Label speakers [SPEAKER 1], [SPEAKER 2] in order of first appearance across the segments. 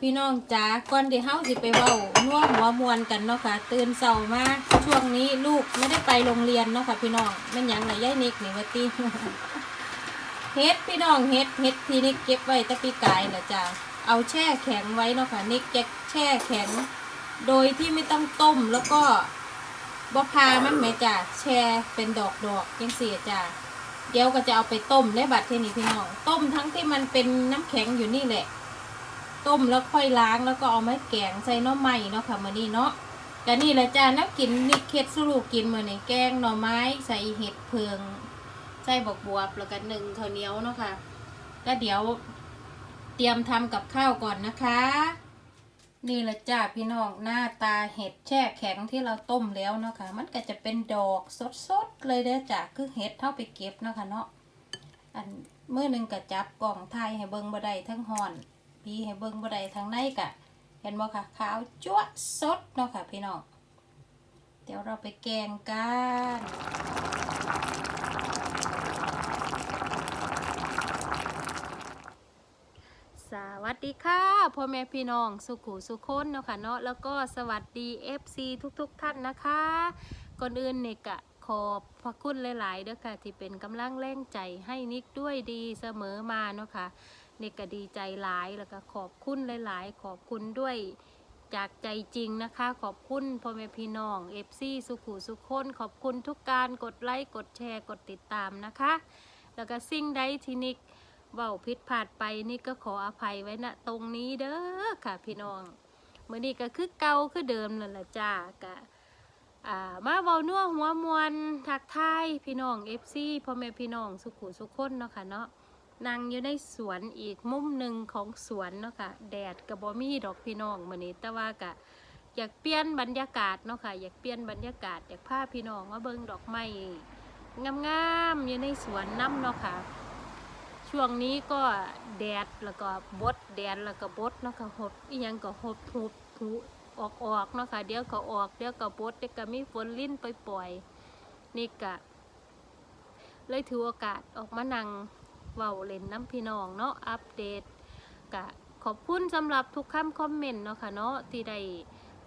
[SPEAKER 1] พี่น้องจ๋าก่อนที่เฮาสิไปเว้าน่วหัวมวนกันเนาะค่ะ ตื่นเช้ามาช่วงนี้ลูกไม่ได้ไปโรงเรียนเนาะค่ะ พี่น้องแม่นหยังไหนยายนิกนี่ว่าติเฮ็ดพี่น้องเฮ็ดเฮ็ดที่นิกเก็บไว้ตะปีกายน่ะจ้ะเอาแช่แข็งไว้เนาะค่ะนิกจะแช่แข็ง โดยที่ไม่ต้องต้มแล้วก็บ่พามันแม่จ้ะแช่เป็นดอกดอกๆจังซี่จ้ะเดี๋ยวก็จะเอาไปต้มในบัดเทนี้พี่น้อง ต้มทั้งที่มันเป็นน้ำแข็งอยู่นี่แหละ ต้มแล้วค่อยล้างแล้วก็เอาไม้แกงใส่น้อไม้เนาะค่ะมื้อนี้เนาะก็นี่แหละจ้าน้ำกินนี่เค็ดสรุปกินมื้อนี้แกงหน่อไม้ใส่เห็ดเพิงใส่บกบวบแล้วก็หนึ่งข้าวเหนียวเนาะค่ะก็เดี๋ยวเตรียมทำกับข้าวก่อนนะคะ นี่แหละจ้าพี่น้องหน้าตาเห็ดแช่แข็งที่เราต้มแล้วเนาะค่ะมันก็จะเป็นดอกสดๆเลยเด้อจ้าคือเห็ดเท่าไปเก็บเนาะค่ะเนาะอันเมื้อหนึงก็จับกล่องไทยให้เบิ่งบ่ได้ทั้งหอน พี่ให้เบิ่งบ่ได้ทางในกะ เห็นบ่ค่ะขาวจั๊วสดเนาะค่ะพี่น้องเดี๋ยวเราไปแกงกันสวัสดีค่ะพ่อแม่พี่น้องสุขุสุขคนเนาะค่ะเนาะแล้วก็สวัสดี FC ทุกๆทท่านนะคะ ก่อนอื่นเนี่ยกะขอบพระคุณหลายๆเด้อค่ะ ที่เป็นกำลังแรงใจให้นิกด้วยดีเสมอมาเนาะค่ะ นี่ก็ดีใจหลายแล้วก็ขอบคุณหลาย ๆ ขอบคุณด้วยจากใจจริงนะคะ ขอบคุณพ่อแม่พี่น้องเอฟซีสุขุสุขคนขอบคุณทุกการกดไลค์กดแชร์กดติดตามนะคะ แล้วก็สิ่งใดที่นิกเว้าผิดพลาดไปนี่ก็ขออภัยไว้ณตรงนี้เด้อค่ะพี่น้องเมื่อนี้ก็คือเก่าคือเดิมนั่นแหละจ้ากะมาเว้านัวหัวมวนทักทายพี่น้องเอฟซีพ่อแม่พี่น้องสุขุสุขคนเนาะค่ะเนาะ นั่งอยู่ในสวนอีกมุมหนึ่งของสวนเนาะค่ะแดดกับ่มีดอกพี่น้องมื้อนี้ แต่ว่ากะอยากเปลี่ยนบรรยากาศเนาะค่ะอยากเปลี่ยนบรรยากาศอยากพาพี่น้องมาเบิ่งดอกไม้งามๆอยู่ในสวนน้ำเนาะค่ะช่วงนี้ก็แดดแล้วก็บดแดดแล้วก็บดเนาะค่ะหดอีหยังก็หดทุบทุออกออกๆเนาะค่ะเดี๋ยวก็ออกเดี๋ยวก็บดเดี๋ยวก็มีฝนลิ้นปล่อยๆนี่กะเลยถือโอกาสออกมานั่ง เว้าเล่นน้ำพี่น้องเนาะอัปเดตกะขอบคุณสำหรับทุกคำคอมเมนต์เนาะค่ะเนาะที่ได้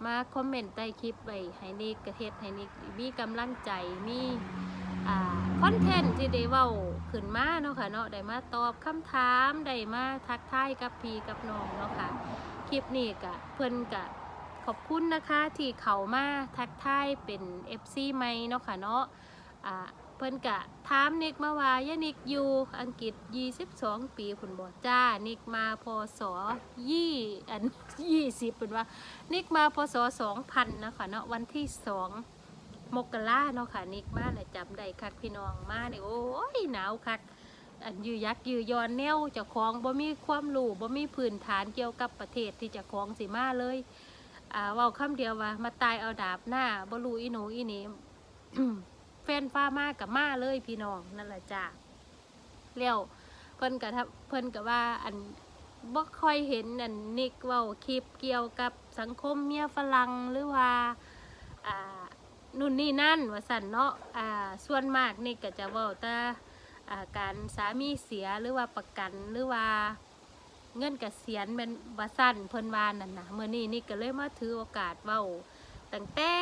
[SPEAKER 1] มาคอมเมนต์ใต้คลิปไว้ให้นิกกระเทศให้นิกมีกำลังใจมีอ่าคอนเทนต์ที่ได้เว้าขึ้นมาเนาะค่ะเนาะได้มาตอบคำถามได้มาทักทายกับพี่กับน้องเนาะค่ะคลิปนี้กะเพิ่นกะขอบคุณนะคะที่เขามาทักทายเป็น FC ใหมเนาะค่ะเนาะอ่า พิ่นกะถามนิกมาว่ายานิกอยู่อังกฤษ 22 ปีคุณบอกจ้า นิกมาพศยี่อัน20เป็นว่า นิกมาพศ2000นะคะเนาะวันที่2มกราเนาะค่ะนิกมาเลยจำได้คักพี่น้องมาเนี่ยโอ้ยหนาวคักอันยือยักษ์ยือยอนแนวจะคลองบ่มีความรู้บ่มีพื้นฐานเกี่ยวกับประเทศที่จะคลองสิมาเลยอ่าว้าคำเดียวว่ามาตายเอาดาบหน้าบ่รู้อีหนูอีนี่ แฟนฟ้ามากับมาเลยพี่น้องนั่นแหละจ้าเลี้ยวเพิ่นกับเพิ่นกับว่าอันบ่ค่อยเห็นอันนิกว้าคลิปเกี่ยวกับสังคมเมียฝรั่งหรือว่าอ่านู่นนี่นั่นว่าสั่นเนาะอ่าส่วนมากนิกก็จะเว้าแต่อ่าการสามีเสียหรือว่าประกันหรือว่าเงินกเกษียณเป็นว่าสั่นเพิ่นวานนั่นนะเมื่อนี้นิกก็เลยมาถือโอกาสเว้าตั้งแต่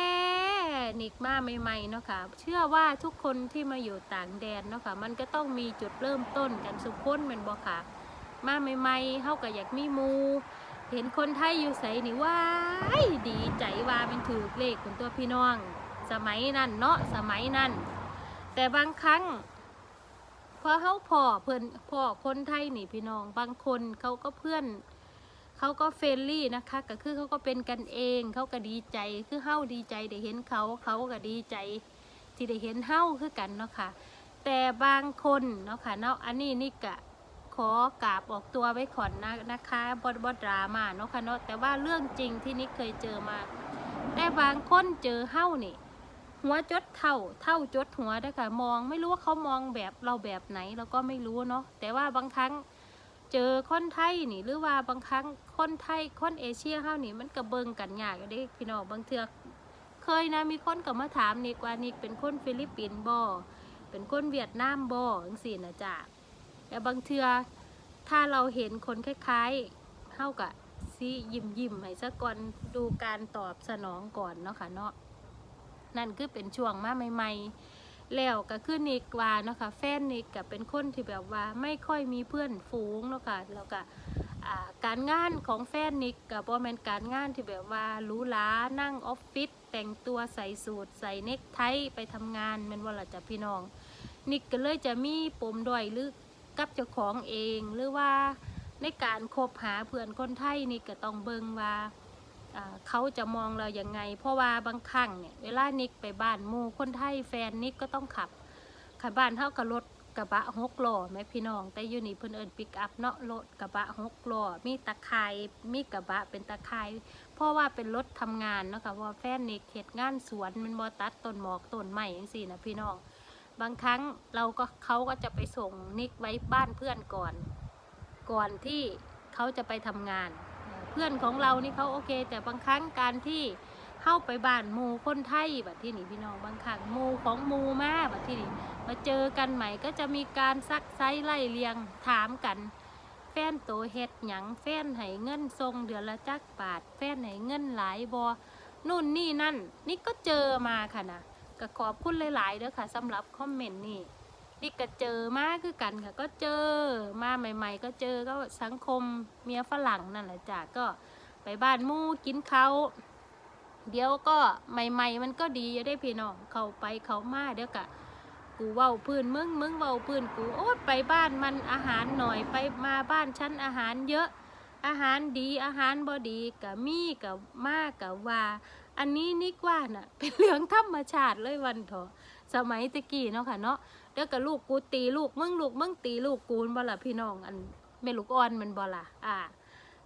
[SPEAKER 1] นิกมาใหม่ๆเนาะค่ะ เชื่อว่าทุกคนที่มาอยู่ต่างแดนเนาะค่ะ มันก็ต้องมีจุดเริ่มต้นกันสุขคนเป็นบ่ค่ะ มาใหม่ๆเฮาก็อยากมีมู เห็นคนไทยอยู่ใสนี่ว้ายดีใจว่าเป็นถือเลขของตัวพี่น้อง สมัยนั้นเนาะสมัยนั้น แต่บางครั้งพอเฮาพ่อเพิ่นพ่อคนไทยนี่พี่น้อง บางคนเขาก็เพื่อน เขาก็เฟรนลี่นะคะ ก็คือเขาก็เป็นกันเอง เขาก็ดีใจ คือเฮ้าดีใจได้เห็นเขา เขาก็ดีใจที่ได้เห็นเฮ้าคือกันเนาะค่ะ แต่บางคนเนาะค่ะเนาะ อันนี้นี่กะขอกราบออกตัวไว้ก่อนนะนะคะบดบดรามาเนาะค่ะเนาะ แต่ว่าเรื่องจริงที่นิกเคยเจอมา แต่บางคนเจอเฮ้านี่หัวจดเท่าเท่าจดหัวได้ค่ะ มองไม่รู้ว่าเขามองแบบเราแบบไหนเราก็ไม่รู้เนาะ แต่ว่าบางครั้ง เจอคนไทยนี่หรือว่าบางครั้งคนไทยคนเอเชียเฮานี่มันก็เบิงกันยากอยู่เด้พี่น้องบางเทือกเคยนะมีคนก็มาถามนิกว่านิกเป็นคนฟิลิปปินส์บ่เป็นคนเวียดนามบ่จังซี่นะจ๊ะแต่บางเทือถ้าเราเห็นคนคล้ายๆเฮาก็สิสิยิ้มยิ้มให้ซะก่อนดูการตอบสนองก่อนเนาะค่ะเนาะนั่นคือเป็นช่วงมาใหม่ๆ แล้วก็คือนิกว่าเนาะค่ะแฟนนิกก็เป็นคนที่แบบว่าไม่ค่อยมีเพื่อนฝูงเนาะค่ะแล้วก็การงานของแฟนนิกกับบ่แมนการงานที่แบบว่ารูหรานั่งออฟฟิศแต่งตัวใส่สูทใส่เนคไทไปทำงานแม่นว่าละจ้ะพี่น้อง นิกก็เลยจะมีปมด้อยหรือกับเจ้าของเองหรือว่าในการคบหาเพื่อนคนไทยนี่ก็ต้องเบิงว่า เขาจะมองเราอย่างไง เพราะว่าบางครั้งเนี่ยเวลานิกไปบ้านมูคนไทยแฟนนิกก็ต้องขับขับบ้านเท่ากับรถกระบะหกล้อแม่พี่น้อง แต่อยู่นี่เพิ่นเอิ้นปิกอัพเนาะรถกระบะหกล้อมีตะไคร่มีกระบะเป็นตะไคร่เพราะว่าเป็นรถทำงานเนาะค่ะเพราะว่าแฟนนิกเฮ็ดงานสวนมันบ่ตัดต้นหมอกต้นไม้จังซี่นะพี่น้อง บางครั้งเราก็เขาก็จะไปส่งนิกไว้บ้านเพื่อนก่อน ก่อนที่เขาจะไปทำงาน เพื่อนของเรานี่เขาโอเค แต่บางครั้งการที่เข้าไปบ้านมูคนไทยแบบที่นี่พี่น้องบางครั้งมูของมูมาแบบที่นี่มาเจอกันใหม่ก็จะมีการซักไซไล่เลียงถามกัน แฟนโตเฮ็ดหยังแฟนให้เงินทรงเดือนละจักบาท แฟนให้เงินหลายบอนู่นนี่นั่น นี่ก็เจอมาค่ะนะก็ขอบคุณหลาย ๆเด้อค่ะสำหรับคอมเมนต์นี่ นี่ก็เจอมาคือกันค่ะ ก็เจอมาใหม่ ๆ ก็เจอก็สังคมเมียฝรั่งนั่นแหละจ้ะก็ไปบ้านมู่กินเขาเดี๋ยวก็ใหม่ ๆ มันก็ดีอยู่ได้พี่น้องเขาไปเขามาเดี๋ยวกะกูเว้าพื้นมึงมึงเว้าพื้นกูโอ๊ยไปบ้านมันอาหารหน่อยไปมาบ้านฉันอาหารเยอะ อาหารดีอาหารบ่ดีกะมีกะมากกะว่า อันนี้นิกว่าน่ะ เป็นเรื่องธรรมชาติเลยวันเถอะสมัยตะกี้เนาะค่ะเนาะ เดี๋ยวกับลูกกูตีลูกมึงลูกมึงตีลูกกูนบ่ล่ะพี่น้องอันแม่ลูกอ่อนมันบ่ล่ะอ่า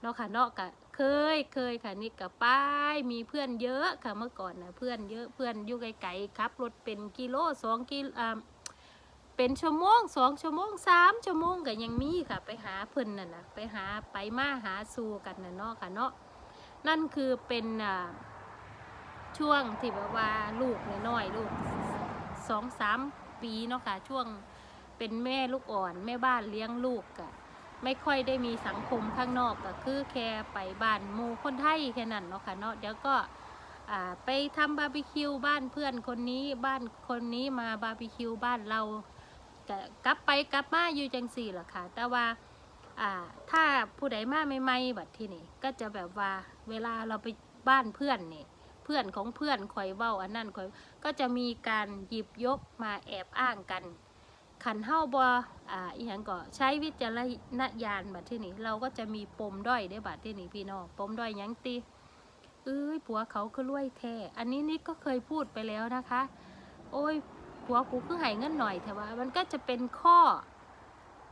[SPEAKER 1] เนาะค่ะเนาะกะเคยเคยค่ะนี่กับป้ายมีเพื่อนเยอะค่ะเมื่อก่อนนะเพื่อนเยอะเพื่อนอยู่ไกลๆครับรถเป็นกิโลสองกิโลอ่าเป็นชั่วโมงสองชั่วโมงสามชั่วโมงก็ยังมีค่ะ ไปหาเพิ่อนน่ะนะไปหาไปมาหาสู่กันน่ะเนาะค่ะเนาะนั่นคือเป็นช่วงที่แบบว่าลูกน้อยๆลูกสองสาม ปีเนาะค่ะช่วงเป็นแม่ลูกอ่อน แม่บ้านเลี้ยงลูกกะไม่ค่อยได้มีสังคมข้างนอกก็คือแค่ไปบ้านหมู่คนไทยแค่นั้นเนาะค่ะเนาะเดี๋ยวก็ไปทำบาร์บีคิวบ้านเพื่อนคนนี้บ้านคนนี้มาบาร์บีคิวบ้านเราก็กลับไปกลับมาอยู่จังสี่ล่ะค่ะ แต่ว่าถ้าผู้ใดมาใหม่ๆแบบที่นี่ก็จะแบบว่าเวลาเราไปบ้านเพื่อนนี่ เพื่อนของเพื่อนคอยเว้าอันนั้นคอยก็จะมีการหยิบยกมาแอบอ้างกัน ขันเฮาบออ่าอีหยังก็ใช้วิจารณญาณบัดที่นี่เราก็จะมีปมด้อยได้บัดที่นี่พี่น้องปมด้อยยังตีเอ้ยผัวเขาคือรวยแท้อันนี้นี่ก็เคยพูดไปแล้วนะคะ โอ้ยผัวกูคือให้เงินหน่อยแต่ว่า มันก็จะเป็นข้อ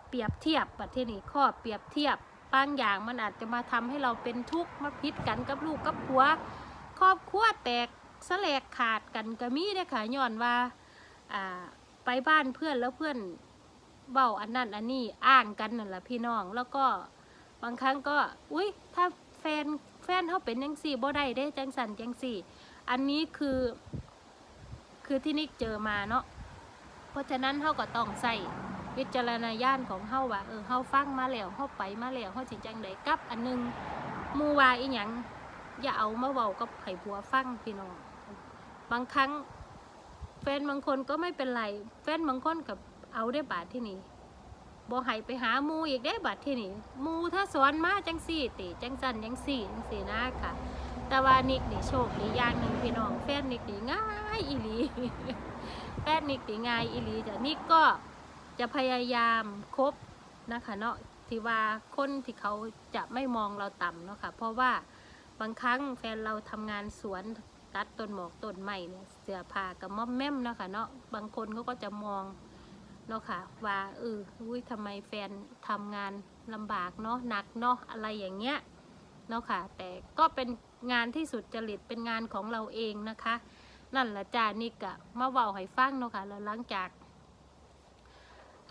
[SPEAKER 1] เปรียบเทียบบัดที่นี่ข้อเปรียบเทียบบางอย่างมันอาจจะมาทำให้เราเป็นทุกข์มาพิษกันกับลูกกับผัว ครอบครัวแตกสลกขาดกันก็มีเด้ค่ะย้อนว่าอ่าไปบ้านเพื่อนแล้วเพื่อนเบาอันนั้นอันนี้อ้างกันนั่นแหละพี่น้องแล้วก็บางครั้งก็อุ้ยถ้าแฟนแฟนเขาเป็นจังสี่บ่ได้เด้จังสันจังสี่ อันนี้คือ คือที่นิกเจอมาเนาะเพราะฉะนั้นเขาก็ต้องใส่วิจารณญาณของเขาว่าเออเขาฟังมาแล้วเขาไปมาแล้วเขาสิจังไดกับอันหนึงมูว่าอีหยัง อย่าเอามาเว้ากับไข่ผัวฟังพี่น้อง บางครั้ง แฟนบางคนก็ไม่เป็นไร แฟนบางคนกับเอาได้บาทที่นี่บ่ให้ไปหาหมูอีกได้บาทที่นี่หมูถ้าสอนมาจังสี่ติจังสันจังสี่จังสี่นะค่ะ แต่ว่านิกนี่โชคดีอย่างหนึ่งพี่น้องแฟนนิกนี่ง่ายอีหลีแฟนนิกนี่ง่ายอีหลีจ้ะนิกก็จะพยายามคบนะคะเนาะที่ว่าคนที่เขาจะไม่มองเราต่ำเนาะค่ะเพราะว่า บางครั้งแฟนเราทำงานสวนตัดต้นหมอกต้นไม้เนี่ยเสื้อผ้ากับม่อมแม่มเนาะคะเนาะบางคนเขาก็จะมองเนาะค่ะว่าเอออุ้ยทำไมแฟนทำงานลำบากเนาะหนักเนาะอะไรอย่างเงี้ยเนาะค่ะ แต่ก็เป็นงานที่สุดจริตเป็นงานของเราเองนะคะ นั่นละจ้านี่กะมาเว้าให้ฟังเนาะค่ะแล้วหลังจาก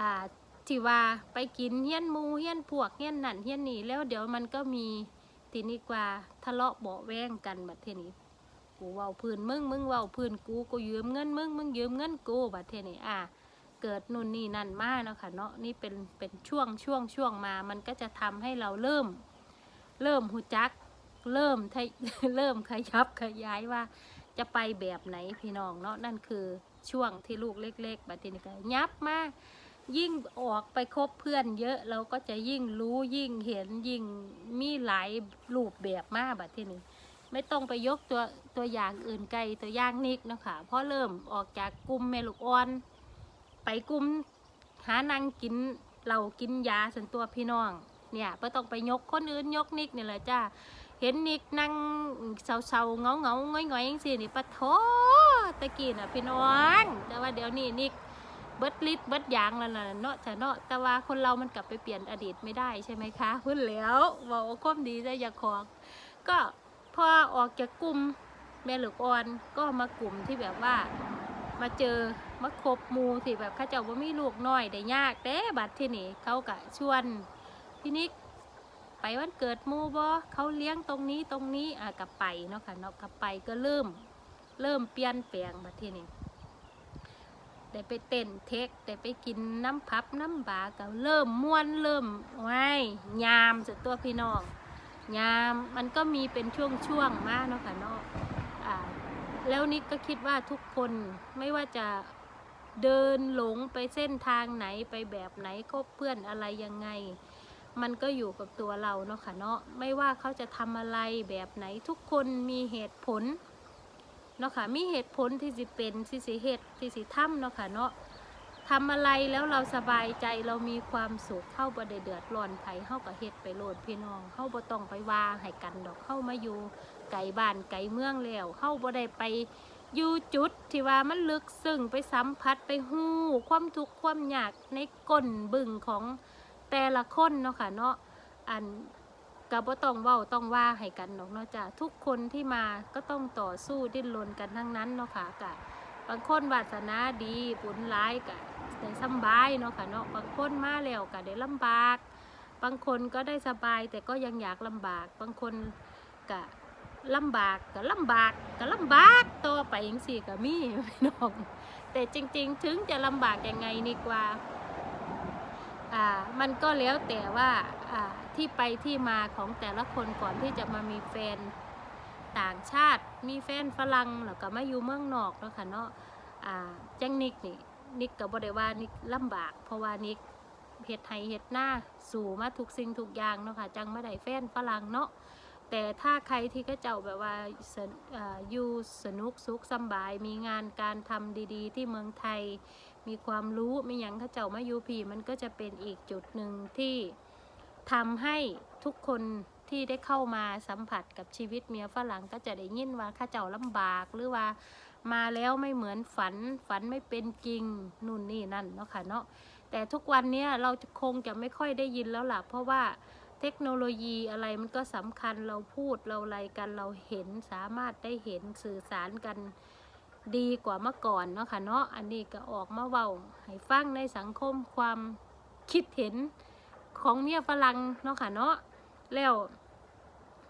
[SPEAKER 1] อ่าที่ว่าไปกินเฮี้ยนมูเฮี้ยนพวกเฮี้ยนนั่นเฮี้ยนนี่แล้วเดี๋ยวมันก็มี ทีนี้กว่าทะเลาะเบาแว้งกันบัดเทนี้กูเว้าพื้นมึงมึงเว้าพื้นกูกูยืมเงินมึงมึงยืมเงินกูบัดเทนี้อะเกิดนู่นนี่นั่นมาเนาะค่ะเนาะนี่เป็นเป็นช่วงช่วงช่วงมา มันก็จะทำให้เราเริ่ม เริ่มหูจัก เริ่มทยเริ่มขยับขยายว่า จะไปแบบไหนพี่น้องเนาะนั่นคือช่วงที่ลูกเล็กๆบัดทีนี้ก็ยับมาก ยิ่งออกไปคบเพื่อนเยอะเราก็จะยิ่งรู้ยิ่งเห็นยิ่งมีหลายรูปแบบมากแบัดทีนี้ไม่ต้องไปยกตัวตัวอย่างอื่นไกลตัวอย่างนิกนะคะเพราะเริ่มออกจากกลุ่มแม่ลูกอ่อน ไปกลุ่มหานางกินเหล้ากินยาส่วนตัวพี่น้อง เนี่ยไม่ต้องไปยกคนอื่นยกนิกนี่แหละจ้าเห็นนิกนั่งเศร้าๆเงาเงาๆง่อยๆอย่างสินี่ปะโถตะกี้น่ะพี่น้อง แต่ว่าเดี๋ยวนี้นิก บิดลิดเบิดยางแล้วนะเนาะแต่เนาะแต่ว่าคนเรามันกลับไปเปลี่ยนอดีตไม่ได้ใช่ไหมคะพูดแล้วบอกว่าความดีได้อยาของ ก็พอออกจากกลุ่มแม่หลูกอ่อนก็มากลุ่มที่แบบว่ามาเจอมาคบมูที่แบบเข้าเจ้าว่ามีลูกน้อยได้ยากเด้บัดที่นี่เขากะชวนพี่นิกไปวันเกิดมูบ่เขาเลี้ยงตรงนี้ตรงนี้อะกับไปเนาะค่ะเนาะกับไปก็เริ่ม เริ่มเปลี่ยนแปลงบัดที่นี่ ได้ไปเต้นเทคได้ไปกินน้ำพับน้ำบาก็เริ่มม่วนเริ่มไว้ยามสุดตัวพี่น้องยามมันก็มีเป็นช่วงๆมากเนาะค่ะเนาะอ่าแล้วนิกก็คิดว่าทุกคนไม่ว่าจะเดินหลงไปเส้นทางไหนไปแบบไหนคบเพื่อนอะไรยังไง มันก็อยู่กับตัวเราเนาะค่ะเนาะไม่ว่าเขาจะทำอะไรแบบไหนทุกคนมีเหตุผล เนาะค่ะมีเหตุผลที่สิเป็นที่สิเหตุที่สิทำเนาะค่ะเนาะทำอะไรแล้วเราสบายใจเรามีความสุขเข้าบ่ได้เดือดร้อนไผเข้ากับเฮ็ดไปโลดพี่น้องเข้าบ่ต้องไปว่าให้กันดอกเข้ามาอยู่ไกลบ้านไกลเมืองแล้วเข้าบ่ได้ไปอยู่จุดที่ว่ามันลึกซึ้งไปสัมผัสไปหู้ความทุกข์ความยากในก้นบึ้งของแต่ละคนเนาะค่ะเนาะอัน ก็บ่ต้องเว้าต้องว่าให้กันดอกเนาะจ้ะทุกคนที่มาก็ต้องต่อสู้ดิ้นรนกันทั้งนั้นเนาะค่ะกะบางคนวาสนาดีบุญร้ายกะได้สบายเนาะค่ะเนาะบางคนมาแล้วก็ได้ลำบาก บางคนก็ได้สบายแต่ก็ยังอยากลำบาก บางคนก็ลำบากก็ลำบากก็ลำบากต่อไปอย่างสี่ก็มีพี่น้องแต่จริง ๆ ถึงจะลำบากยังไงนี่กว่า อ่า มันก็แล้วแต่ว่า ที่ไปที่มาของแต่ละคนก่อนที่จะมามีแฟนต่างชาติ มีแฟนฝรั่งแล้วก็มาอยู่เมืองนอกเนาะค่ะเนาะจังนิกนี่นิกกับบได้วานิกลำบาก เพราะว่านิกเฮ็ดไห้เฮ็ดหน้าสู่มาทุกสิ่งทุกอย่างเนาะค่ะจังไม่ได้แฟนฝรั่งเนาะแต่ถ้าใครที่ก็เจ้าแบบว่าออยู่สนุกสุขสบาย มีงานการทำดีๆ ที่เมืองไทย มีความรู้ม่หยังเขาเจ้ามาอยู่พีมันก็จะเป็นอีกจุดหนึ่งที่ ทำให้ทุกคนที่ได้เข้ามาสัมผัสกับชีวิตเมียฝรั่งก็จะได้ยินว่าข้าเจ้าลำบากหรือว่ามาแล้วไม่เหมือนฝันฝันไม่เป็นจริงนู่นนี่นั่นเนาะค่ะเนาะแต่ทุกวันนี้เราจะคงจะไม่ค่อยได้ยินแล้วล่ะ เพราะว่าเทคโนโลยีอะไรมันก็สำคัญเราพูดเราอะไรกันเราเห็นสามารถได้เห็นสื่อสารกันดีกว่าเมื่อก่อนเนาะค่ะเนาะอันนี้ก็ออกมาเว้าให้ฟังในสังคมความคิดเห็น ของเมียฝรั่งเนาะค่ะเนาะแล้ว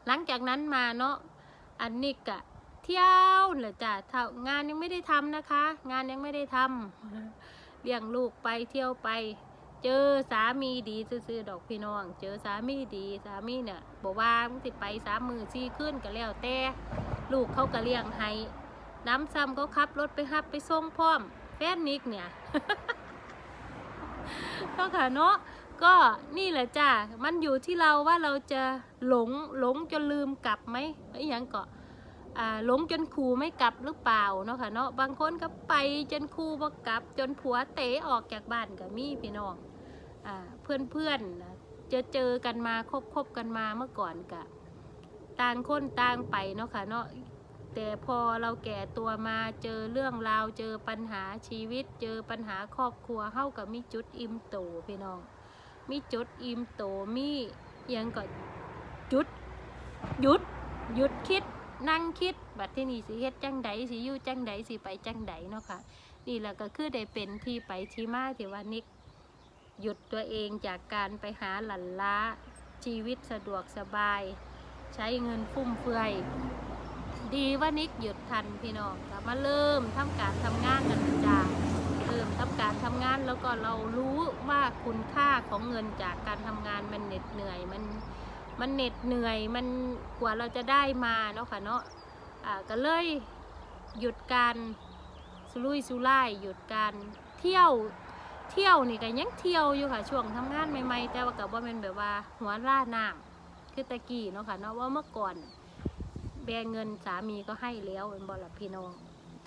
[SPEAKER 1] หลังจากนั้นมาเนาะอันนี้กะเที่ยวเหรอจ้ะงานยังไม่ได้ทำนะคะ งานยังไม่ได้ทำเลี้ยงลูกไปเที่ยวไป เจอสามีดีซื่อดอกพี่น้อง เจอสามีดีสามีเนี่ยบอกว่ามึงติดไปสามมือซี่ขึ้นก็แล้วแต่ลูกเขาก็เลี้ยงให้น้ำซ้ำเขาขับรถไปฮับไปส่งพร้อมแฟนนิกเนี่ยก็ค่ะเนาะ ก็นี่แหละจ้ะมันอยู่ที่เราว่าเราจะหลงหลงจนลืมกลับไหมไอ้ยังเกาะหลงจนครูไม่กลับหรือเปล่าเนาะค่ะเนาะบางคนก็ไปจนครูบ่กลับ จนผัวเตะออกจากบ้านก็มีพี่น้องอเพื่อนเพื่อนๆน่ะเจอเจอกันมาคบคบกันมาเมื่อก่อนกะต่างคนต่างไปเนาะค่ะเนาะแต่พอเราแก่ตัวมาเจอเรื่องราวเจอปัญหาชีวิต เจอปัญหาครอบครัวเข้ากับมีจุดอิ่มโตพี่น้อง มีจุดอิ่มโตมีอหยังก็จุดหยุดหยุดคิดนั่งคิด บัดที่นี่สิเฮ็ดจังใดสิอยู่จังใดสิไปจังใดเนาะค่ะนี่แหละก็คือได้เป็นที่ไปที่มาที่ว่านิกหยุดตัวเองจากการไปหาหลันล้าชีวิตสะดวกสบาย ใช้เงินฟุ่มเฟือยดีว่านิกหยุดทันพี่น้องก็มาเริ่มทำการทำงานกันจ้า เริ่มทำการทำงานแล้วก็เรารู้ว่าคุณค่าของเงินจากการทำงานมันเหน็ดเหนื่อยมันมันเหน็ดเหนื่อยมันกว่าเราจะได้มาเนาะค่ะเนาะอ่าก็เลยหยุดการสุรุ่ยสุร่ายหยุดการเที่ยวเที่ยวนี่ก็ยังเที่ยวอยู่ค่ะช่วงทำงานใหม่ๆแต่ว่ากับว่าเป็นแบบว่าหัวล่าน้ำคือตะกี้เนาะค่ะเนาะว่าเมื่อก่อน แบงเงินสามีก็ให้แล้วเป็นบอลพี่น้อง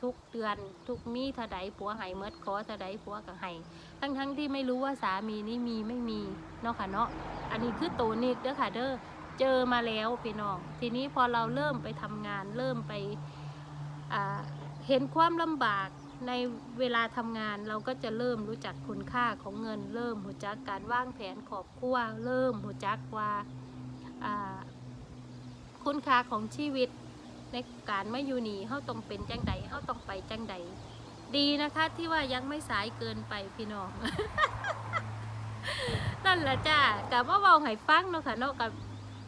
[SPEAKER 1] ทุกเดือน ทุกมีเท่าใดผัวให้เมดขอเท่าใดผัวก็ให้ทั้งทั้งๆที่ไม่รู้ว่าสามีนี่มีไม่มีเนาะค่ะเนาะอันนี้คือตัวนิดเด้อค่ะเด้อเจอมาแล้วพี่น้องทีนี้พอเราเริ่มไปทำงาน เริ่มไปเห็นความลำบากในเวลาทำงานเราก็จะเริ่มรู้จักคุณค่าของเงิน เริ่มหูจักการวางแผนขอบครัวเริ่มหูจักว่าคุณค่าของชีวิต ในการไมาอยู่นี่เฮาต้องเป็นจังใดเฮาต้องไปจังใดดีนะคะที่ว่ายังไม่สายเกินไปพี่น้อง นั่นแหละจ้ากับว่าเว้าให้ฟังเนาะค่ะเนาะกับ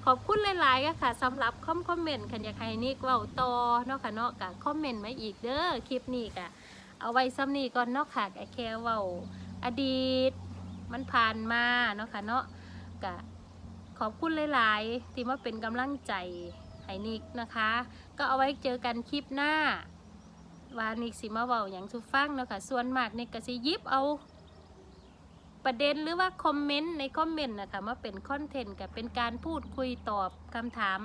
[SPEAKER 1] ขอบคุณหลายๆอะค่ะสำหรับคอมคอมเมนต์คันอยากให้นิกเว้าต่อเนาะค่ะเนาะกับคอมเมนต์มาอีกเด้อคลิปนี้กะเอาไว้ซ้ำนี้ก่อนเนาะค่ะกะแค่เว้าอดีต มันผ่านมาเนาะค่ะเนาะกะขอบคุณหลาย ๆ ที่มาเป็นกำลังใจ นิกนะคะ ก็เอาไว้เจอกันคลิปหน้า วานิกสิมาเว้าอย่างสุฟังเนาะค่ะ ส่วนมากนี่ก็สิยิบเอา ประเด็นหรือว่าคอมเมนต์ในคอมเมนต์นะคะมาเป็นคอนเทนต์กับเป็นการพูดคุยตอบคำถาม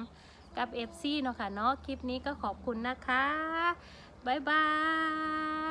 [SPEAKER 1] กับ FC เนาะค่ะเนาะคลิปนี้ก็ขอบคุณนะคะ บ๊ายบาย